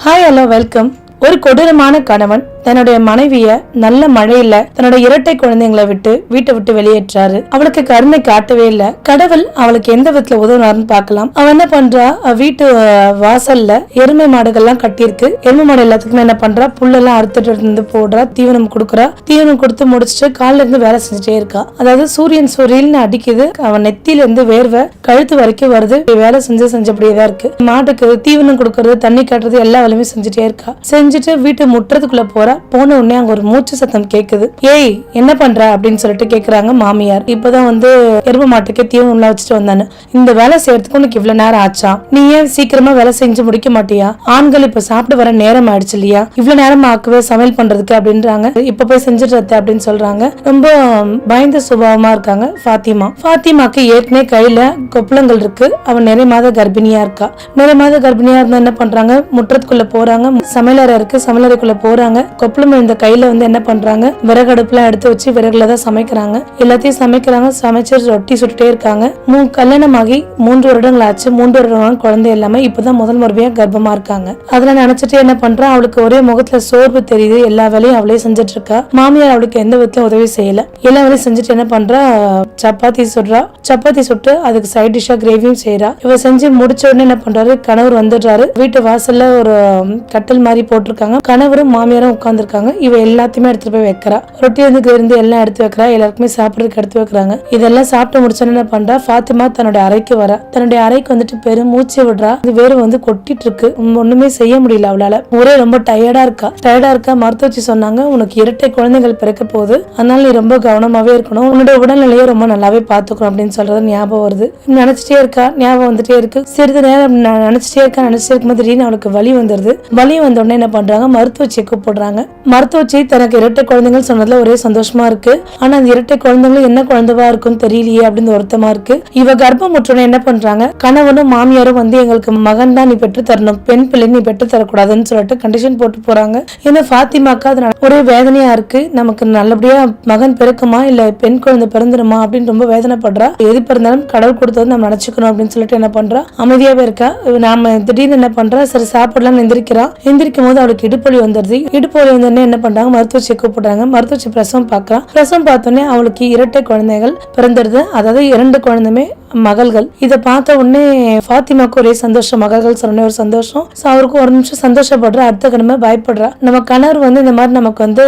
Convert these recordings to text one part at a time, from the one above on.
Hi hello welcome ஒரு கொடூரமான கணவன் தன்னுடைய மனைவிய நல்ல மழையில தன்னுடைய இரட்டை குழந்தைங்களை விட்டு வீட்டை விட்டு வெளியேற்றாரு. அவளுக்கு கருணை காட்டவே இல்ல. கடவுள் அவளுக்கு எந்த விதத்துல உதவுனாருன்னு பார்க்கலாம். அவன் என்ன பண்றா? வீட்டு வாசல்ல எருமை மாடுகள்லாம் கட்டியிருக்கு. எருமை மாடு எல்லாத்துக்குமே என்ன பண்றா? புல்லெல்லாம் அறுத்துட்டு இருந்து போடுறா. தீவனம் கொடுக்குறா. தீவனம் கொடுத்து முடிச்சுட்டு காலில இருந்து வேலை செஞ்சுட்டே இருக்கா. அதாவது சூரியன் சூரியல்னு அடிக்குது. அவன் நெத்தியில இருந்து வேர்வை கழுத்து வரைக்கும் வருது. வேலை செஞ்சு செஞ்சபடியே தான் இருக்கு. மாட்டுக்கு தீவனம் கொடுக்கறது தண்ணி கட்டுறது எல்லா வேலையுமே செஞ்சுட்டே இருக்கா. செஞ்சுட்டு வீட்டு முற்றத்துக்குள்ள போற. போன உடனே அங்க ஒரு மூச்சு சத்தம் கேக்குது. ஏய் என்ன பண்ற? அப்படின்னு சொல்லிட்டு கேக்குறாங்க மாமியார். இப்பதான் வந்து எருமை மாட்டுக்கு தீவனம் வச்சுட்டு வந்தானு. இந்த வேலை செய்யறதுக்கு உனக்கு இவ்வளவு நேரம் ஆச்சா? நீ ஏன் சீக்கிரமா வேலை செஞ்சு முடிக்க மாட்டியா? ஆண்கள் இப்ப சாப்பிட்டு வர நேரம் ஆயிடுச்சு இல்லையா? இவ்வளவு நேரம் ஆக்குவே சமையல் பண்றதுக்கு அப்படின்றாங்க. இப்ப போய் செஞ்சுட்டு அப்படின்னு சொல்றாங்க. ரொம்ப பயந்த சுபாவமா இருக்காங்க ஃபாத்திமா. ஃபாத்திமாக்கு ஏற்கனவே கையில கொப்பளங்கள் இருக்கு. அவன் நிறைய மாத கர்ப்பிணியா இருக்கா? நிறைய மாத கர்ப்பிணியா இருந்தா என்ன பண்றாங்க? முற்றத்துக்குள்ள போறாங்க. சமையலறை இருக்கு. சமையலறைக்குள்ள போறாங்க. கொப்பளம் இந்த கையில வந்து என்ன பண்றாங்க? விறகு எடுத்து வச்சு விறகுல தான் சமைக்கிறாங்க. எல்லாத்தையும் சமைக்கிறாங்க. சமைச்சு ரொட்டி சுட்டுட்டே இருக்காங்க. மூ கல்யாணமாகி மூன்று வருடங்கள் ஆச்சு. மூன்று வருடம் குழந்தை எல்லாமே இப்பதான் முதல் முறையா கர்ப்பமா இருக்காங்க. அதுல நினைச்சிட்டு என்ன பண்றா அவளுக்கு ஒரே முகத்துல சோர்வு தெரியுது. எல்லா வேலையும் அவளே செஞ்சுட்டு இருக்கா மாமியார் அவளுக்கு எந்த விதத்திலும் உதவி செய்யல. எல்லா வேலையும் செஞ்சுட்டு என்ன பண்றா? சப்பாத்தி சுடுறா. சப்பாத்தி சுட்டு அதுக்கு சைட் டிஷ்ஷா கிரேவியும் செய்யறா இவ செஞ்சு முடிச்ச உடனே என்ன பண்றாரு? கணவர் வந்துடுறாரு. வீட்டு வாசல்ல ஒரு கட்டில் மாதிரி போட்டிருக்காங்க. கணவரும் மாமியாரும் உட்காந்துருக்காங்க இவ எல்லாத்தையுமே எடுத்துட்டு போய் வைக்கிறா. ரொட்டி இருந்துக்கு இருந்து எல்லாம் எடுத்து வைக்கிறா. எல்லாருக்குமே சாப்பிடறதுக்கு எடுத்து வைக்கிறாங்க. இதெல்லாம் சாப்பிட்டு முடிச்சோன்னு என்ன பண்றா? ஃபாத்திமா தன்னுடைய அறைக்கு வர. தன்னுடைய அறைக்கு வந்துட்டு பெரும் மூச்சு விடுறா. இது வேறு வந்து கொட்டிட்டு இருக்கு ஒண்ணுமே செய்ய முடியல அவளால. ஒரே ரொம்ப டயர்டா இருக்கா. டயர்டா இருக்கா மருத்துவச்சி சொன்னாங்க உனக்கு இரட்டை குழந்தைகள் பிறக்க போகுது. அதனால நீ ரொம்ப கவனமாவே இருக்கணும். உன்னோட உடல்நிலையை ரொம்ப நல்லாவே பாத்துக்கணும் அப்படின்னு சொல்றது ஞாபகம் வருது. நினைச்சிட்டே இருக்கா. ஞாபகம் வந்துட்டே இருக்கு. சிறிது நேரம் நினைச்சிட்டே இருக்கா. நினைச்சிட்டே இருக்கும்போது திடீர்னு அவளுக்கு வலி வந்துருது. வலி வந்த உடனே என்ன பண்றாங்க? மருத்துவச்சியை கூப்பிடுறாங்க மருத்துவச்சி தனக்கு இரட்டை குழந்தைகள் சொன்னதுல ஒரே சந்தோஷமா இருக்கு. ஆனா அந்த இரட்டை குழந்தைங்களும் என்ன குழந்தைவா இருக்கும்னு தெரியலையே அப்படின்னு வருத்தமா இருக்கு. இவ கர்ப்பம் என்ன பண்றாங்க? கணவனும் மாமியாரும் வந்து எங்களுக்கு மகன் தான் நீ பெற்று தரணும் பெண் பிள்ளை நீ பெற்று தரக்கூடாதுன்னு சொல்லிட்டு கண்டிஷன் போட்டு போறாங்க. ஏன்னா ஃபாத்திமாக்கு அது ஒரே வேதனையா இருக்கு. நமக்கு நல்லபடியா மகன் பிறக்குமா? இல்ல பெண் குழந்தை பிறந்துருமா? அப்படின்னு ரொம்ப வேதனைப்படுறா. எது பிறந்தாலும் கடவுள் கொடுத்தது நம்ம நினைச்சுக்கணும் அப்படின்னு சொல்லிட்டு என்ன பண்றா? அமைதியாவே இருக்கா. நாம திடீர்னு என்ன பண்றா? சரி சாப்பிடலாம் எந்திரிக்கிறா. எந்திரிக்கும் போது அவளுக்கு இடுப்பொலி வந்துருது. இடுப்பொலி வந்தோடனே என்ன பண்றாங்க? மருத்துவ செக்கப் போடுறாங்க மருத்துவ பிரசவம் பார்க்கலாம் பிரசவம் பார்த்தோன்னே அவளுக்கு இரட்டை குழந்தைகள் பிறந்துடுது அதாவது இரண்டு குழந்தைமே மகள்கள். இதை பார்த்த உடனே ஃபாத்திமாக்கு ஒரே சந்தோஷம் மகள்கள் சொன்ன ஒரு சந்தோஷம். ஸோ அவருக்கு ஒரு நிமிஷம் சந்தோஷப்படுறா அடுத்த கணமே பயப்படுறா. நம்ம கணவர் வந்து இந்த மாதிரி நமக்கு வந்து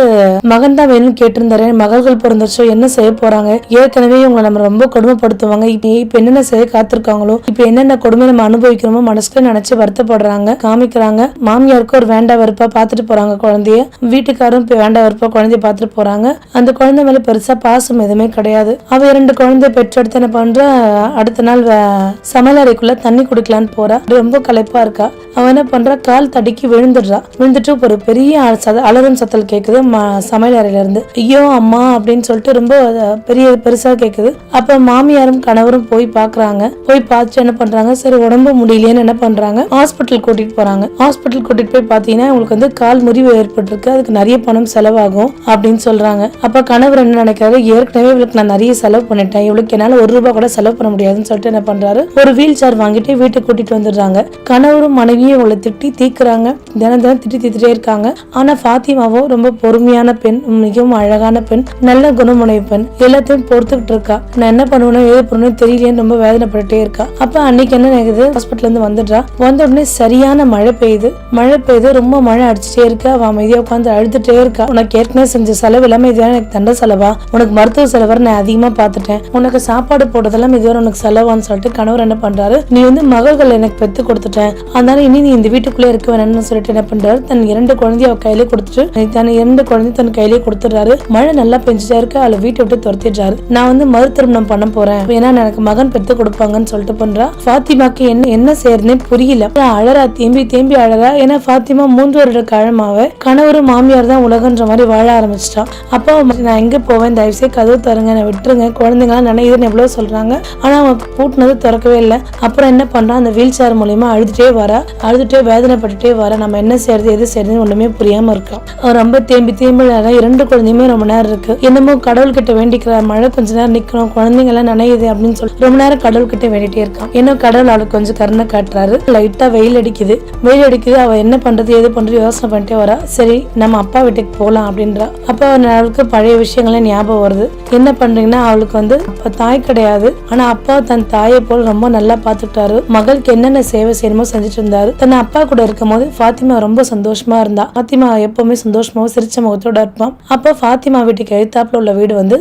மகன் தான் வேணும்னு கேட்டிருந்தாரு. மகள்கள் பிறந்துச்சோ என்ன செய்ய போறாங்க? ஏற்கனவே இவங்களை நம்ம ரொம்ப கொடுமைப்படுத்துவாங்க. இப்ப இப்போ என்னென்ன செய்ய காத்திருக்காங்களோ இப்ப என்னென்ன கொடுமை நம்ம அனுபவிக்கிறோமோ மனசுல நினைச்சு வருத்தப்படுறாங்க காமிக்கிறாங்க. மாமியாருக்கு ஒரு வேண்டா வெறுப்பா பார்த்துட்டு போறாங்க குழந்தைய. வீட்டுக்காரும் வேண்டா வெறுப்பா குழந்தைய பார்த்துட்டு போறாங்க. அந்த குழந்தை மேல பெருசா பாசம் எதுவுமே கிடையாது. அவ இரண்டு குழந்தை பெற்றெடுத்து என்ன பண்ற? அடுத்த நாள் வே- சமையலறைக்குள்ள தண்ணி குடிக்கலான்னு போறா. ரொம்ப களைப்பா இருக்கா. அவன் என்ன பண்றா? கால் தடுக்கி விழுந்துடுறா. விழுந்துட்டு ஒரு பெரிய அ- சத- அலறும் சத்தல் கேக்குது சமையல் அறையில இருந்து ஐயோ அம்மா அப்படின்னு சொல்லிட்டு ரொம்ப பெரிய பெருசா கேக்குது. அப்ப மாமியாரும் கணவரும் போய் பாக்குறாங்க. போய் பார்த்துட்டு என்ன பண்றாங்க? சரி உடம்பு முடியலையேன்னு என்ன பண்றாங்க? ஹாஸ்பிட்டல் கூட்டிட்டு போறாங்க. ஹாஸ்பிட்டல் கூட்டிட்டு போய் பாத்தீங்கன்னா உங்களுக்கு வந்து கால் முறிவு ஏற்பட்டிருக்கு. அதுக்கு நிறைய பணம் செலவாகும் அப்படின்னு சொல்றாங்க. அப்ப கணவர் என்ன நினைக்கிறாரு? ஏற்கனவே இவளுக்கு நான் நிறைய செலவு பண்ணிட்டேன். இவளுக்கு என்னால ஒரு ரூபாய் கூட செலவு பண்ண முடியும் முடியாதுன்னு சொல்லிட்டு என்ன பண்றாரு? ஒரு வீல் சேர் வாங்கிட்டு வீட்டுக்கு கூட்டிட்டு வந்துடுறாங்க. கணவரும் மனைவியும் அவளை திட்டி தீக்குறாங்க. தினம் தினம் திட்டி தீத்துட்டே இருக்காங்க. ஆனா ஃபாத்திமாவோ ரொம்ப பொறுமையான பெண் மிகவும் அழகான பெண் நல்ல குணமுனை பெண். எல்லாத்தையும் பொறுத்துக்கிட்டு இருக்கா. நான் என்ன பண்ணுவேனோ ஏது பண்ணுவேன்னு தெரியலையேன்னு ரொம்ப வேதனைப்பட்டுட்டே இருக்கா. அப்ப அன்னைக்கு என்ன நினைக்குது ஹாஸ்பிட்டல் இருந்து வந்துடுறா. வந்த உடனே சரியான மழை பெய்யுது. மழை பெய்யுது ரொம்ப மழை அடிச்சுட்டே இருக்கு. அவ அமைதியா உட்காந்து அழுதுட்டே இருக்கா. உனக்கு ஏற்கனவே செஞ்ச செலவு எல்லாமே இதுவரை எனக்கு தண்ட செலவா? உனக்கு மருத்துவ செலவு நான் அதிகமா பார்த்துட்டேன். உனக்கு சாப்பாடு போட்டதெல்லாம் இதுவரை உனக்கு செலவான்னு சொல்லிட்டு கணவர் என்ன பண்றாரு? நீ வந்து மகள்கள் எனக்கு பெத்து கொடுத்துட்டேன். அதனால இனி நீ இந்த வீட்டுக்குள்ளே இருக்க வேணும்னு சொல்லிட்டு என்ன பண்றாரு? தன் இரண்டு குழந்தைய அவ கையிலே கொடுத்துட்டு தன் இரண்டு குழந்தை தன் கையிலே கொடுத்துடுறாரு. மழை நல்லா பெஞ்சுட்டா இருக்கு. அவளை வீட்டை விட்டு துரத்திடுறாரு. நான் வந்து மறு திருமணம் பண்ண போறேன். ஏன்னா எனக்கு மகன் பெத்து கொடுப்பாங்கன்னு சொல்லிட்டு பண்றா. ஃபாத்திமாக்கு என்ன என்ன செய்யறதுனே புரியல. அழறா தேம்பி தேம்பி அழறா. ஏன்னா ஃபாத்திமா மூன்று வருட காலமாவே கணவரும் மாமியார் தான் உலகன்ற மாதிரி வாழ ஆரம்பிச்சிட்டா. அப்பா நான் எங்க போவேன்? தயவுசெய்து கதவு தருங்க நான் விட்டுருங்க. குழந்தைங்களாம் நினைக்குதுன்னு எவ்வளவு சொல்றாங்க. ஆனா அவன் பூட்டினது திறக்கவே இல்லை. அப்புறம் என்ன பண்றான் அந்த வீல் சேர் மூலயமா அழுதுட்டே வர. அழுதுட்டே வேதனைப்பட்டுட்டே வர. நம்ம என்ன செய்யறது எது செய்யறதுன்னு ஒண்ணுமே புரியாம இருக்கான் அவன் ரொம்ப தேம்பி தேம்பி அழறா. இரண்டு குழந்தையுமே ரொம்ப நேரம் இருக்கு. என்னமோ கடவுள் கிட்ட வேண்டிக்கிற. மழை கொஞ்ச நேரம் நிக்கணும். குழந்தைங்க எல்லாம் நனையுது அப்படின்னு சொல்லி ரொம்ப நேரம் கடவுள் கிட்ட வேண்டிட்டே இருக்கான். என்ன கடவுள் அவளுக்கு கொஞ்சம் கருணை காட்டுறாரு. லைட்டா வெயில் அடிக்குது. வெயில் அடிக்குது. அவ என்ன பண்றது எது பண்றது யோசனை பண்ணிட்டே வரா. சரி நம்ம அப்பா வீட்டுக்கு போகலாம் அப்படின்றா. அப்பா அவளுக்கு பழைய விஷயங்கள்லாம் ஞாபகம் வருது. என்ன பண்றீங்கன்னா அவளுக்கு வந்து தாய் கிடையாது. ஆனா அப்பா தன் தாயை போல் ரொம்ப நல்லா பார்த்துட்டாரு. மகளுக்கு என்னென்ன சேவை செய்யணுமோ செஞ்சுட்டு இருந்தாரு. தன் அப்பா கூட இருக்கும் போது ஃபாத்திமா ரொம்ப சந்தோஷமா இருந்தா. ஃபாத்திமா எப்பவுமே சந்தோஷமாவும் சிரிச்ச முகத்தோட இருப்பான். அப்போ ஃபாத்திமா வீட்டுக்கு எழுத்தாப்புல உள்ள வீடு வந்து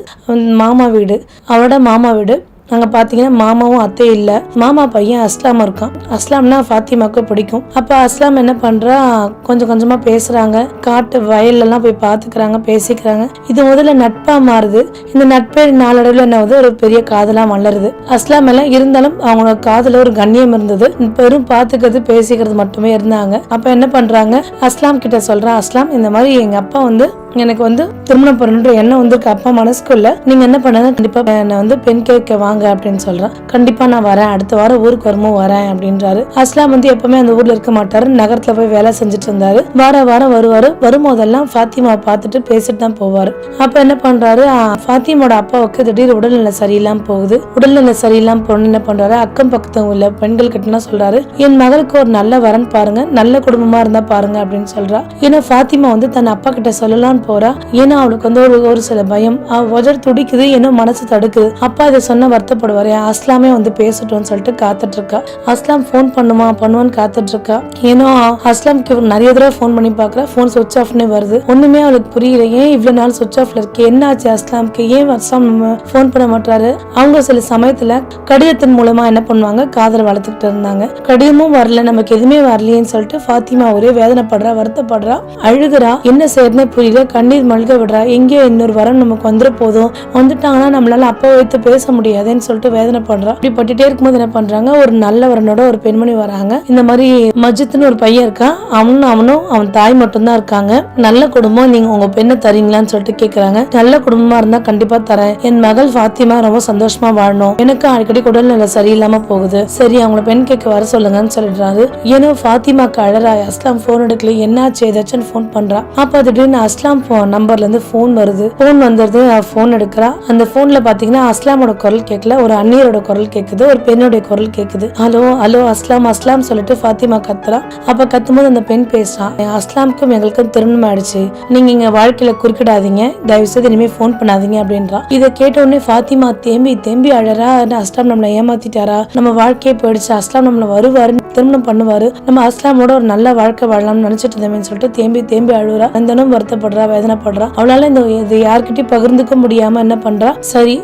மாமா வீடு. அவரோட மாமா வீடு. அங்க பாத்தீங்கன்னா மாமாவும் அத்தை இல்ல. மாமா பையன் அஸ்லாம் இருக்கான். அஸ்லாம்னா ஃபாத்திமாவுக்கு பிடிக்கும். அப்ப அஸ்லாம் என்ன பண்றா? கொஞ்சம் கொஞ்சமா பேசுறாங்க. காட்டு வயல்ல எல்லாம் போய் பாத்துக்கிறாங்க பேசிக்கிறாங்க. இது முதல்ல நட்பா மாறுது. இந்த நட்பே நாளடைவில் என்ன ஆகுது? ஒரு பெரிய காதலா வளருது. அஸ்லாம் எல்லாம் இருந்தாலும் அவங்களோட காதல ஒரு கண்ணியம் இருந்தது. பெரும் பாத்துக்கிறது பேசிக்கிறது மட்டுமே இருந்தாங்க. அப்ப என்ன பண்றாங்க? அஸ்லாம் கிட்ட சொல்கிறான் அஸ்லாம் இந்த மாதிரி எங்க அப்பா வந்து எனக்கு வந்து திருமணம் பண்ணணுன்ற எண்ணம் வந்து அப்பா மனசுக்குள்ள நீங்க என்ன பண்ணுங்க கண்டிப்பா என்னை வந்து பெண் கேட்க வாங்க. அப்படின்னு சொல்றேன். கண்டிப்பா நான் வரேன். அடுத்த வாரம் ஊருக்கு வருமோ வரேன் அப்படின்றாரு. அஸ்லாம் வந்து எப்பவுமே அந்த ஊர்ல இருக்க மாட்டாரு. நகரத்துல போய் வேலை செஞ்சுட்டு இருந்தாரு. வார வாரம் வருவாரு. வரும்போதெல்லாம் ஃபாத்திமா பார்த்துட்டு பேசிட்டு தான் போவாரு. அப்ப என்ன பண்றாரு? ஃபாத்திமோட அப்பாவுக்கு திடீர் உடல்நிலை சரியில்லாம போகுது. உடல்நிலை சரியில்லாம போன என்ன பண்றாரு? அக்கம் பக்கத்து உள்ள பெண்கள் கிட்ட சொல்றாரு என் மகளுக்கு ஒரு நல்ல வரன் பாருங்க. நல்ல குடும்பமா இருந்தா பாருங்க அப்படின்னு சொல்றா. ஏன்னா ஃபாத்திமா வந்து தன் அப்பா கிட்ட சொல்லலாம்னு போறா. ஏன்னா அவளுக்கு வந்து ஒரு ஒரு சில பயம். அவ துடிக்குது ஏன்னா மனசு தடுக்குது. அப்பா இதை சொன்ன வருத்தப்படுவாரு. அஸ்லாமே வந்து பேசட்டும்னு சொல்லிட்டு காத்துட்ருக்கா. அஸ்லாம் ஃபோன் பண்ணுமா? பண்ணுவான்னு காத்துட்டு இருக்கா ஏன்னா அஸ்லாம்க்கு நிறைய தடவை ஃபோன் பண்ணி பாக்குறா ஃபோன் சுவிச் ஆஃப்னே வருது. ஒன்றுமே அவளுக்கு புரியல. ஏன் இவ்வளோ நாள் சுவிச் ஆஃப்ல இருக்கு? என்ன ஆச்சு அஸ்லாம்க்கு? ஏன் அஸ்லாம் ஃபோன் பண்ண மாட்டாரு அவங்க சில சமயத்துல கடிதத்தின் மூலமா என்ன பண்ணுவாங்க? காதல் வளர்த்துக்கிட்டு இருந்தாங்க. கடிதமும் வரல. நமக்கு எதுவுமே வரலையேன்னு சொல்லிட்டு ஃபாத்திமா ஒரே வேதனைப்படுறா வருத்தப்படுறா. அழுகுறா. என்ன செய்யறதுனே புரியல. கண்ணீர் மல்க விடுறா. எங்கேயோ இன்னொரு வரம் நமக்கு வந்துட போதும். வந்துட்டாங்கன்னா நம்மளால அப்போ வைத்து பேச முடியாது. முடியாதுன்னு சொல்லிட்டு வேதனை பண்றா. இப்படி பட்டுட்டே இருக்கும்போது என்ன பண்றாங்க? ஒரு நல்லவரனோட ஒரு பெண்மணி வராங்க. இந்த மாதிரி மஜித்னு ஒரு பையன் இருக்கான் அவனும் அவனும் அவன் தாய் மட்டும்தான் இருக்காங்க. நல்ல குடும்பம் நீங்க உங்க பெண்ணை தரீங்களான்னு சொல்லிட்டு கேக்குறாங்க. நல்ல குடும்பமா இருந்தா கண்டிப்பா தரேன். என் மகள் ஃபாத்திமா ரொம்ப சந்தோஷமா வாழணும். எனக்கு அடிக்கடி உடல்நிலை சரியில்லாம போகுது. சரி அவங்கள பெண் கேட்க வர சொல்லுங்கன்னு சொல்லிடுறாரு. ஏன்னா ஃபாத்திமாக்கு அழறா. அஸ்லாம் போன் எடுக்கல. என்னாச்சு? ஏதாச்சும் ஃபோன் பண்றா. அப்ப திடீர்னு அஸ்லாம் நம்பர்ல இருந்து ஃபோன் வருது. ஃபோன் வந்துருது ஃபோன் எடுக்கிறா. அந்த போன்ல பாத்தீங்கன்னா அஸ்லாமோட குரல் கேட்கல ஒரு அண்ணியரோட குரல் கேக்குது ஒரு பெண்ணுடைய குரல் கேக்குது. ஹலோ ஹலோ அஸ்லாம் அஸ்லாம் சொல்லிட்டு ஃபாத்திமா கத்துறா. அப்ப கத்தும்போது அந்த பெண் பேசுறான் அஸ்லாமுக்கும் எங்களுக்கும் திருமணம் ஆயிடுச்சு. நீங்க இங்க வாழ்க்கையில குறுக்கிடாதீங்க. தயவு செய்து இனிமே ஃபோன் பண்ணாதீங்க அப்படின்றா. இதை கேட்ட உடனே ஃபாத்திமா தேம்பி தேம்பி அழறா அஸ்லாம் நம்மளை ஏமாத்திட்டாரா? நம்ம வாழ்க்கையே போயிடுச்சு. அஸ்லாம் நம்மள வருவாரு திருமணம் பண்ணுவாரு. நம்ம அஸ்லாமோட ஒரு நல்ல வாழ்க்கை வாழலாம்னு நினைச்சிட்டு இருந்தோம்னு சொல்லிட்டு தேம்பி தேம்பி அழுகுறா அந்தனும் வருத்தப்படுறா வேதனைப்படுறா. அவளால இந்த இது யார்கிட்டயும் பகிர்ந்துக்க முடியாம என்ன பண்றா? சரி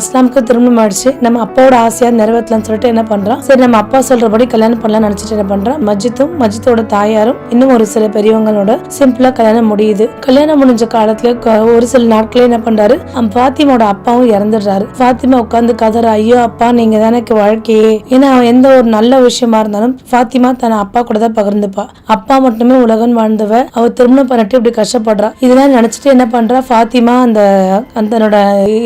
அஸ்லாமுக்கு திருமணம் ஆயிடுச்சு நம்ம அப்பாவோட ஆசையா நிறைவேற்றலாம்னு சொல்லிட்டு என்ன பண்றான் சரி நம்ம அப்பா சொல்றபடி கல்யாணம் பண்ணலாம் நினைச்சிட்டு என்ன பண்றான் மஜித்தும் மஜித்தோட தாயாரும் இன்னும் ஒரு சில பெரியவங்களோட சிம்பிளா கல்யாணம் முடியுது. கல்யாணம் முடிஞ்ச காலத்துல ஒரு சில நாட்களே என்ன பண்றாரு? அம் ஃபாத்திமாவோட அப்பாவும் இறந்துடுறாரு. ஃபாத்திமா உட்காந்து கதற ஐயோ அப்பா நீங்க தானே எனக்கு வாழ்க்கையே? ஏன்னா அவன் எந்த ஒரு நல்ல விஷயமா இருந்தாலும் ஃபாத்திமா தன் அப்பா கூட தான் பகிர்ந்துப்பா. அப்பா மட்டுமே உலகம் வாழ்ந்தவ அவ திருமணம் பண்ணிட்டு இப்படி கஷ்டப்படுறா. இதெல்லாம் நினைச்சிட்டு என்ன பண்றா? பாத்திமா அந்த அந்த தன்னோட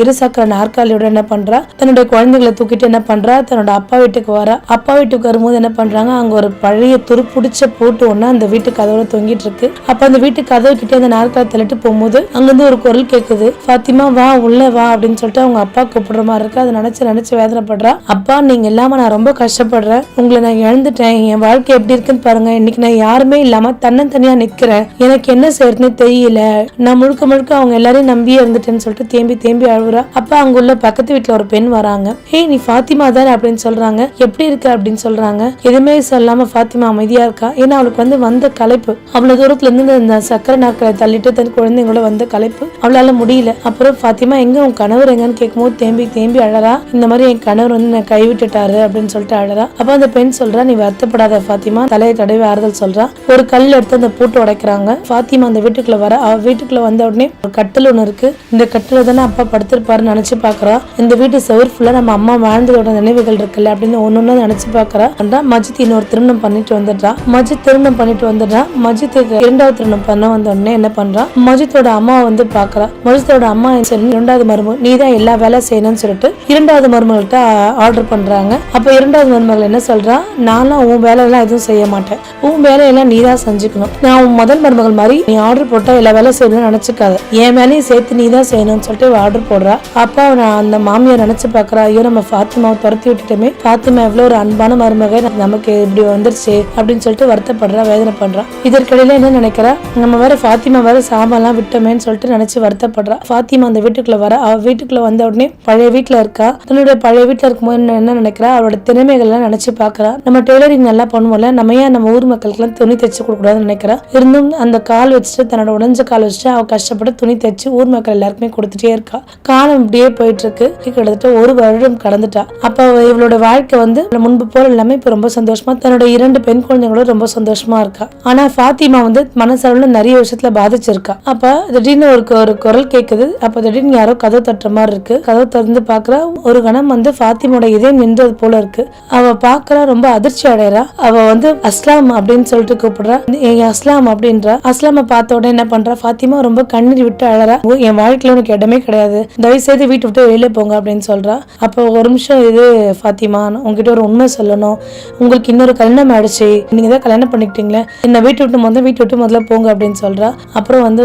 இருசக்கர நாற்காலியோட என்ன பண்றா? தன்னுடைய குழந்தைகளை தூக்கிட்டு என்ன பண்றா? தன்னோட அப்பா வீட்டுக்கு வரா. அப்பா வீட்டுக்கு வரும்போது என்ன பண்றாங்க? அங்க ஒரு பழைய துருப்பிடிச்ச போட்டு ஒன்று அந்த வீட்டு கதவுல தொங்கிட்டு இருக்கு. அப்ப அந்த வீட்டு கதவு கிட்டே அந்த நாற்காலி தள்ளிட்டு போகும்போது அங்கிருந்து ஒரு குரல் கேக்குது. ஃபாத்திமா வா உள்ள வா அப்படின்னு சொல்லிட்டு அவங்க அப்பா கூப்பிடுற மாதிரி இருக்கு. அதை நினைச்சு நினைச்சு வேதனைப்படுறா. அப்பா நீங்க இல்லாம நான் ரொம்ப கஷ்டப்படுறேன். உங்களை நான் இழந்துட்டேன். என் வாழ்க்கை எப்படி இருக்குன்னு பாருங்க. இன்னைக்கு நான் யாருமே இல்லாம தன்னந்தனியா நிக்கிறேன். எனக்கு என்ன செய்யறதுன்னு தெரியல. நான் முழுக்க முழுக்க அவங்க எல்லாரையும் நம்பியே இருந்துட்டேன்னு சொல்லிட்டு தேம்பி தேம்பி அழுகுறா அப்போ அங்குள்ள பக்கத்து வீட்டுல ஒரு பெண் வராங்க. ஏய் நீ ஃபாத்திமா தானே? அப்படின்னு சொல்றாங்க. எப்படி இருக்க? அப்படின்னு சொல்றாங்க. எதுவுமே சொல்லாம ஃபாத்திமா அமைதியா இருக்கா? ஏன்னா அவளுக்கு வந்து வந்த கலைப்பு அவ்வளவு தூரத்துல இருந்து இந்த சக்கரை நாட்களை தள்ளிட்டு தன் குழந்தைங்களோட வந்த கலைப்பு அவளால முடியல. அப்புறம் ஃபாத்திமா எங்க உன் கணவர் எங்கன்னு கேட்கும்போது தேம்பி தேம்பி அழறா? இந்த மாதிரி என் கணவர் வந்து என்னை கைவிட்டுட்டாரு அப்படின்னு சொல்லிட்டு அழறா. அப்ப அந்த பெண் சொல்றா நீ வருத்தப்படாத ஃபாத்திமா. தலையை தடவி ஆறுதல் சொல்றா. ஒரு கல் எடுத்து அந்த பூட்டு உடைக்கிறாங்க. ஃபாத்திமா அந்த வீட்டுக்குள்ள வர. அவ வீட்டுக்குள்ள வந்த உடனே ஒரு கட்டில் ஒன்று இருக்கு. இந்த கட்டில தானே அப்பா படுத்திருப்பாருன்னு நினைச்சு பாக்குறா. இந்த வீட்டு செவர் ஃபுல்லாக நம்ம அம்மா வாழ்ந்ததோட நினைவுகள் இருக்குல்ல அப்படின்னு ஒன்று ஒன்று நினச்சி பாக்குறா அந்த மஜித் இன்னொரு திருமணம் பண்ணிட்டு வந்துடுறா. மஜித் திருமணம் பண்ணிட்டு வந்துடுறா. மஜித்துக்கு இரண்டாவது திருமணம் பண்ண வந்தோடனே என்ன பண்ணுறான் மஜித்தோட அம்மா வந்து பாக்குறா மஜித்தோட அம்மா என்ன இரண்டாவது மருமகள் நீ தான் எல்லா வேலை செய்யணும்னு சொல்லிட்டு இரண்டாவது மருமகள்கிட்ட ஆர்டர் பண்ணுறாங்க அப்போ இரண்டாவது மருமகள் என்ன சொல்கிறான் நானும் உன் வேலையெல்லாம் எதுவும் செய்ய மாட்டேன். உன் வேலையெல்லாம் நீ தான் செஞ்சுக்கணும். நான் உன் முதல் மருமகள் மாதிரி நீ ஆர்டர் போட்டால் எல்லா வேலை செய்யணும்னு நினச்சிக்காத. என் வேலையும் சேர்த்து நீ தான் செய்யணும்னு சொல்லிட்டு ஆர்டர் போடுறா. அப்போ நான் அந்த மாமியார் நினச்சி பாக்குறா ஐயோ நம்ம ஃபாத்திமாவை துரத்தி விட்டுட்டோமே ஃபாத்திமா எவ்வளவு ஒரு அன்பான மருமக நமக்கு இப்படி வந்துருச்சு அப்படின்னு சொல்லிட்டு வருத்தப்படுறா வேதனை பண்றா. இதற்கிடையில என்ன நினைக்கிறா நம்ம வேற ஃபாத்திமா வேற சாமான்லாம் விட்டோமேன்னு சொல்லிட்டு நினைச்சு வருத்தப்படுறா. ஃபாத்திமா அந்த வீட்டுக்குள்ள வர அவ வீட்டுக்குள்ள வந்த உடனே பழைய வீட்டுல இருக்கா. தன்னுடைய பழைய வீட்டுல இருக்கும்போது என்ன- நினைக்கிறா அவளோட திறமைகள்லாம் நினைச்சு பாக்குறா. நம்ம டெய்லரிங் நல்லா பண்ணுவோம்ல நம்ம ஏன் நம்ம ஊர் மக்களுக்குலாம் துணி தைச்சு கொடுக்க கூடாதுன்னு நினைக்கிறா. இருந்தும் அந்த கால் வச்சுட்டு தன்னோட உடஞ்ச கால் வச்சுட்டு அவ கஷ்டப்பட்டு துணி தைச்சு ஊர் மக்கள் எல்லாருக்குமே கொடுத்துட்டே இருக்கா. காலம் இப்படியே போயிட்டு இருக்கு. கிட்டத்தட்ட ஒரு வருடம் கடந்துட்டா. அப்ப இவளோட வாழ்க்கை வந்து முன்பு போல எல்லாமே இப்போ ரொம்ப சந்தோஷமா தன்னோட இரண்டு பெண் குழந்தைங்களும் ரொம்ப சந்தோஷமா இருக்கா. ஆனா ஃபாத்திமா வந்து மனசளவுல நிறைய விஷயத்துல பாதிச்சிருக்கா. அப்ப திடீர்னு ஒரு ஒரு குரல் கேட்குது அப்ப திடீர்னு யாரோ கதவு தட்டுற மாதிரி இருக்கு. கதவு திறந்து பாக்குறா ஒரு கணம் வந்து ஃபாத்திமோட இதயம் நின்றது போல இருக்கு. அவ பாக்குறா ரொம்ப அதிர்ச்சி அடையறா அவ வந்து அஸ்லாம் அப்படின்னு சொல்லிட்டு கூப்பிடுறா. என் அஸ்லாம் அப்படின்றா. அஸ்லாம பார்த்த உடனே என்ன பண்றா? ஃபாத்திமா ரொம்ப கண்ணீர் விட்டு அழறா. என் வாழ்க்கையில உனக்கு இடமே கிடையாது. தயவு செய்து வீட்டு விட்டு வெளியில போங்க அப்படின்னு சொல்றா. அப்போ ஒரு நிமிஷம் இது ஃபாத்திமா நான் உங்ககிட்ட ஒரு உண்மை சொல்லணும். உங்களுக்கு இன்னொரு கல்யாணம் ஆயிடுச்சு. நீங்க தான் கல்யாணம் பண்ணிக்கிட்டீங்களே? என்ன வீட்டு விட்டு முதல்ல வீட்டு விட்டு முதல்ல போங்க அப்படின்னு சொல்றா. அப்புறம் வந்து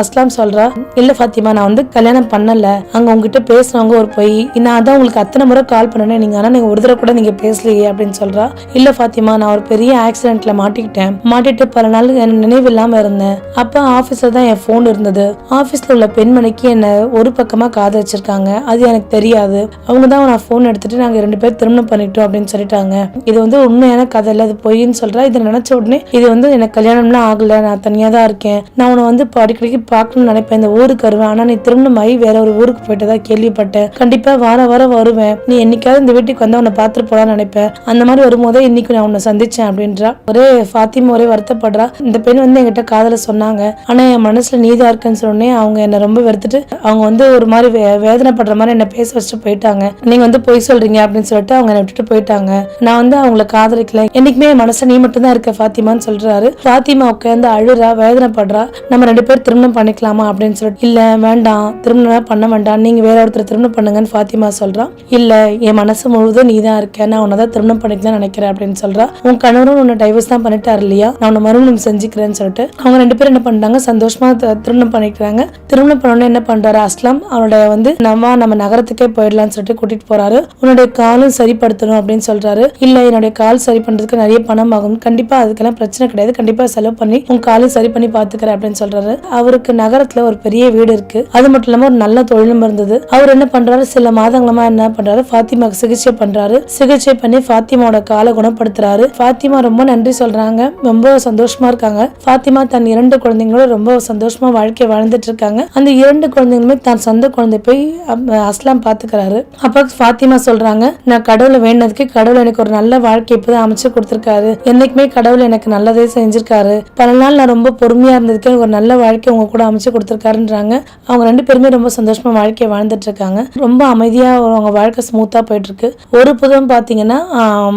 அஸ்லாம் சொல்றா இல்ல ஃபாத்திமா நான் வந்து கல்யாணம் பண்ணலை. அங்க உங்ககிட்ட பேசுகிறவங்க ஒரு பொய். நான் அதான் உங்களுக்கு அத்தனை முறை கால் பண்ணனே. நீங்க ஆனா நீங்க ஒரு தடவை கூட நீங்க பேசலையே அப்படின்னு சொல்றா. இல்ல ஃபாத்திமா நான் ஒரு பெரிய ஆக்சிடென்ட்ல மாட்டிக்கிட்டேன். மாட்டிட்டு பல நாள் என் நினைவு இல்லாம இருந்தேன். அப்போ ஆஃபீஸில் தான் என் ஃபோன் இருந்தது. ஆஃபீஸில் உள்ள பெண்மணிக்கு என்னை ஒரு பக்கமா காது வச்சிருக்காங்க அது எனக்கு தெரியாது. அவங்க தான் நான் ஃபோன் எடுத்துட்டு நாங்க ரெண்டு பேரும் திருமணம் பண்ணிட்டோம் அப்படின்னு சொல்லிட்டாங்க. இது வந்து உண்மையான கதை இல்ல அது பொய்ன்னு சொல்றா. இதை நினச்ச உடனே இது வந்து எனக்கு கல்யாணம்லாம் ஆகலை. நான் தனியாக தான் இருக்கேன். நான் உன்னை வந்து இப்போ அடிக்கடிக்கு பார்க்கணும்னு நினைப்பேன். இந்த ஊருக்கு வருவேன். ஆனால் நீ திருமணம் ஆகி வேற ஒரு ஊருக்கு போயிட்டதா கேள்விப்பட்டேன். கண்டிப்பாக வார வாரம் வருவேன். நீ என்னைக்காவது இந்த வீட்டுக்கு வந்து உன்னை பார்த்துட்டு போகலான்னு நினைப்பேன். அந்த மாதிரி வரும்போதே இன்னைக்கு நான் உன்னை சந்திச்சேன் அப்படின்றா. ஒரே ஃபாத்திமா ஒரே வருத்தப்படுறா. இந்த பெண் வந்து என்கிட்ட காதல சொன்னாங்க. ஆனால் என் மனசில் நீதா இருக்குன்னு சொன்னே அவங்க என்ன ரொம்ப வெறுத்துட்டு அவங்க வந்து ஒரு மாதிரி வே- வேதனைப்படுற மாதிரி என்ன பேச வச்சு போயிட்டாங்க. நீங்க வந்து பொய் சொல்றீங்க அப்படின்னு சொல்லிட்டு அவங்க என்னை விட்டுட்டு போயிட்டாங்க. நான் வந்து அவங்கள காதலிக்கல. என்னைக்குமே என் நீ மட்டும் தான் இருக்க ஃபாத்திமான்னு சொல்றாரு. ஃபாத்திமா உட்காந்து அழுறா வேதனைப்படுறா. நம்ம ரெண்டு பேர் திருமணம் பண்ணிக்கலாமா அப்படின்னு சொல்லிட்டு இல்ல வேண்டாம். திருமணம் பண்ண வேண்டாம். நீங்க வேற ஒருத்தர் திருமணம் பண்ணுங்கன்னு ஃபாத்திமா சொல்றான் இல்ல என் மனசு முழுவதும் நீ தான் இருக்க. நான் உன்னதான் திருமணம் பண்ணிக்கலாம் நினைக்கிறேன் அப்படின்னு சொல்றா. உன் கணவரும் உன்னை டைவர்ஸ் தான் பண்ணிட்டாரு இல்லையா? நான் உன்னை மறுமணம் செஞ்சுக்கிறேன்னு சொல்லிட்டு. அவங்க ரெண்டு பேரும் என்ன பண்றாங்க சந்தோஷமா திருமணம் பண்ணிக்கிறாங்க. திருமணம் பண்ணோன்னு என்ன பண்றாரு அஸ்லாம்? அவனோட வந்து நம்ம நம்ம நகரத்துக்கே போயிடலாம்னு சொல்லிட்டு கூட்டிட்டு போறாரு. உன்னுடைய காலும் சரிப்படுத்தணும் அப்படின்னு சொல்றாரு. இல்ல என்னுடைய கால் சரி பண்றதுக்கு நிறைய பணம் ஆகும். கண்டிப்பா அதுக்கெல்லாம் பிரச்சனை கிடையாது. கண்டிப்பா செலவு பண்ணி உன் காலையும் சரி பண்ணி பாத்துக்கிறேன் அப்படின்னு சொல்றாரு. அவருக்கு நகரத்துல ஒரு பெரிய வீடு இருக்கு. அது மட்டும் இல்லாம ஒரு நல்ல தொழிலும் இருந்தது. அவர் என்ன பண்றாரு? சில மாதங்களமா என்ன பண்றாரு? ஃபாத்திமாக்கு சிகிச்சை பண்றாரு. சிகிச்சை பண்ணி ஃபாத்திமாவோட காலை குணப்படுத்துறாரு. ஃபாத்திமா ரொம்ப நன்றி சொல்றாங்க. ரொம்ப சந்தோஷமா இருக்காங்க. ஃபாத்திமா தன் இரண்டு குழந்தைங்களோட ரொம்ப சந்தோஷமா வாழ்க்கை வாழ்ந்துட்டு இருக்காங்க. அந்த இரண்டு குழந்தைங்களுமே தன் சொந்த குழந்தை போய் அப்- அஸ்லாம் பாத்துக்கிறாரு அப்ப ஃபாத்திமா சொல்றாங்க நான் கடவுளை வேண்டதுக்கு கடவுள் எனக்கு ஒரு நல்ல வாழ்க்கை இப்பதான் அமைச்சு கொடுத்திருக்காரு. என்னைக்குமே கடவுள் எனக்கு நல்லதே செஞ்சிருக்காரு. பல நாள் நான் ரொம்ப பொறுமையா இருந்ததுக்கு எனக்கு ஒரு நல்ல வாழ்க்கை உங்க கூட அமைச்சு கொடுத்துருக்காருன்றாங்க. அவங்க ரெண்டு பேருமே ரொம்ப சந்தோஷமா வாழ்க்கையை வாழ்ந்துட்டு இருக்காங்க. ரொம்ப அமைதியா அவங்க வாழ்க்கை ஸ்மூத்தா போயிட்டு இருக்கு ஒரு புதம் பாத்தீங்கன்னா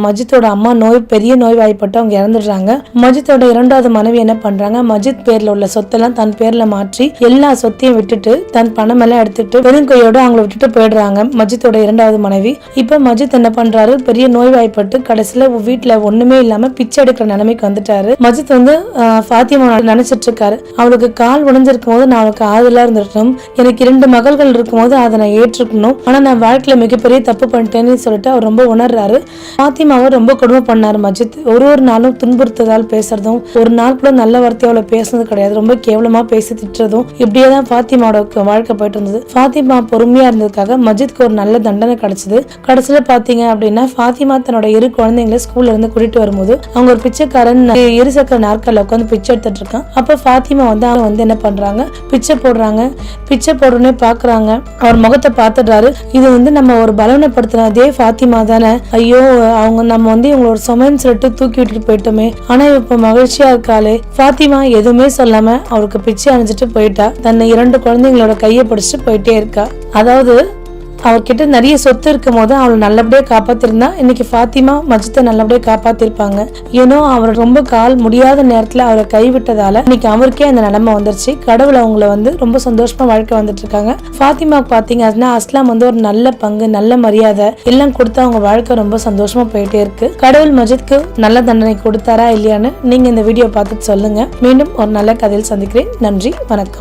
மஜித்தோட அம்மா நோய் பெரிய நோய் வாய்ப்பட்டு அவங்க இறந்துடுறாங்க. மஜித்தோட இரண்டாவது மனைவி என்ன பண்றாங்க மஜித் பேர்ல உள்ள சொத்தெல்லாம் தன் பேர்ல மாற்றி எல்லா சொத்தையும் விட்டுட்டு தன் பணம் எல்லாம் எடுத்துட்டு பெருங்கையோட அவங்கள விட்டுட்டு போயிடுறாங்க. மஜித்தோட இரண்டாவது மனைவி. இப்ப மஜித் என்ன பண்றாரு? பெரிய நோய்வாய்ப்பட்டு கடைசியில வீட்டுல ஒண்ணுமே இல்லாம பிச்சை எடுக்கிற நிலைமைக்கு வந்துட்டாரு. மஜித் வந்து ஃபாத்திமா நினைச்சிட்டு இருக்காரு அவளுக்கு கால் உடைஞ்சிருக்கும் போது நான் அவளுக்கு ஆறுதலா இருந்திருக்கணும். எனக்கு இரண்டு மகள்கள் இருக்கும்போது அதை நான் ஏற்றுக்கணும். ஆனா நான் வாழ்க்கையில மிகப்பெரிய தப்பு பண்ணிட்டேன்னு சொல்லிட்டு அவர் ரொம்ப உணர்றாரு. ஃபாத்திமாவை ரொம்ப கொடுமை பண்ணாரு மஜித். ஒரு ஒரு நாளும் துன்புறுத்ததால் பேசுறதும் ஒரு நாள் கூட நல்ல வார்த்தையை அவளை பேசுனது கிடையாது. ரொம்ப கேவலமா பேசி திட்டுறதும் இப்படியே தான் ஃபாத்திமாவோட வாழ்க்கை போயிட்டு இருந்தது. ஃபாத்திமா பொறுமையா இருந்ததுக்காக மஜித்க்கு ஒரு நல்ல தண்டனை கிடைச்சது. கடைசியில பாத்தீங்க அப்படின்னா ஃபாத்திமா தன்னோட இரு குழந்தைங்களை ஸ்கூல்ல இருந்து கூட்டிட்டு வரும்போது அவங்க ஒரு பிச்சைக்காரன் இருசக்கர நாற்கால உட்காந்து பிச்சை எடுத்துட்டு இருக்கான். அப்ப ஃபாத்திமா வந்து அவங்க வந்து என்ன பண்றாங்க? பிச்சை போடுறாங்க. பிச்சை போடுறோன்னே பாக்குறாங்க. அவர் முகத்தை பார்த்துடுறாரு. இது வந்து நம்ம ஒரு பலவனப்படுத்தின அதே ஃபாத்திமா தானே. ஐயோ அவங்க நம்ம வந்து இவங்களோட சுமைன்னு சொல்லிட்டு தூக்கி விட்டுட்டு போயிட்டோமே. ஆனா இப்ப மகிழ்ச்சியா இருக்காளே. ஃபாத்திமா எதுவுமே சொல்லாம அவருக்கு பிச்சை அணிஞ்சிட்டு போயிட்டா. தன்னை இரண்டு குழந்தைங்களோட கையை பிடிச்சிட்டு போயிட்டே இருக்கா. அதாவது அவர்கிட்ட நிறைய சொத்து இருக்கும் போது அவளை நல்லபடியாக காப்பாத்திருந்தா இன்னைக்கு ஃபாத்திமா மஜித்தை நல்லபடியாக காப்பாத்திருப்பாங்க. ஏன்னோ அவர் ரொம்ப கால் முடியாத நேரத்தில் அவரை கைவிட்டதால இன்னைக்கு அவருக்கே அந்த நிலைமை வந்துருச்சு. கடவுள் அவங்கள வந்து ரொம்ப சந்தோஷமா வாழ்க்கை வந்துட்டு இருக்காங்க. ஃபாத்திமாவுக்கு பார்த்தீங்க அப்படின்னா அஸ்லாம் வந்து ஒரு நல்ல பங்கு நல்ல மரியாதை எல்லாம் கொடுத்து அவங்க வாழ்க்கை ரொம்ப சந்தோஷமா போயிட்டே இருக்கு. கடவுள் மஜித்க்கு நல்ல தண்டனை கொடுத்தாரா இல்லையான்னு நீங்க இந்த வீடியோ பார்த்துட்டு சொல்லுங்க. மீண்டும் ஒரு நல்ல கதையில் சந்திக்கிறேன். நன்றி வணக்கம்.